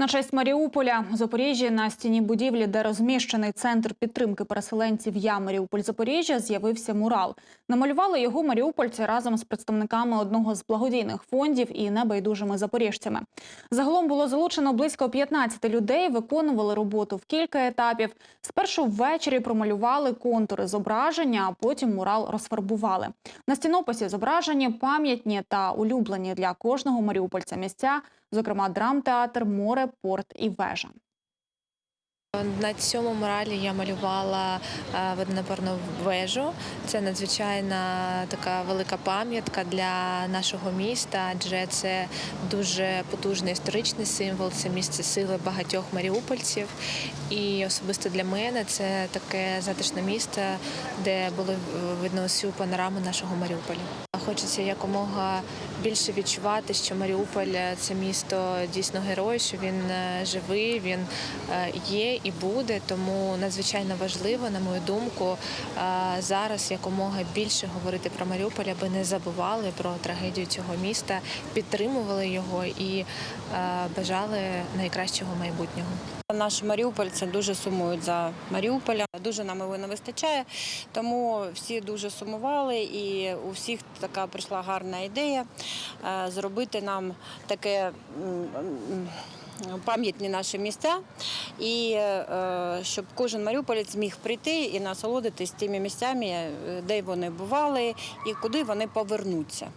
На честь Маріуполя у Запоріжжі на стіні будівлі, де розміщений центр підтримки переселенців Я Маріуполь Запоріжжя, з'явився мурал. Намалювали його маріупольці разом з представниками одного з благодійних фондів і небайдужими запоріжцями. Загалом було залучено близько 15 людей, виконували роботу в кілька етапів. Спершу ввечері промалювали контури зображення, а потім мурал розфарбували. На стінописі зображені пам'ятні та улюблені для кожного маріупольця місця, зокрема драмтеатр, море, порт і вежа. На цьому муралі я малювала е, водонапорну вежу. Це надзвичайна така велика пам'ятка для нашого міста, адже це дуже потужний історичний символ. Це місце сили багатьох маріупольців. І особисто для мене це таке затишне місце, де було видно всю панораму нашого Маріуполя. Хочеться якомога більше відчувати, що Маріуполь це місто дійсно герой, що він е, живий, він е, є і буде. Тому надзвичайно важливо, на мою думку, е, зараз якомога більше говорити про Маріуполь, аби не забували про трагедію цього міста, підтримували його і е, бажали найкращого майбутнього. Наші маріупольці дуже сумують за Маріуполем. Дуже нам його не вистачає, тому всі дуже сумували, і у всіх така прийшла гарна ідея е, зробити нам таке. Пам'ятні наші місця, і е, щоб кожен маріуполець міг прийти і насолодитись тими місцями, е, де вони бували і куди вони повернуться.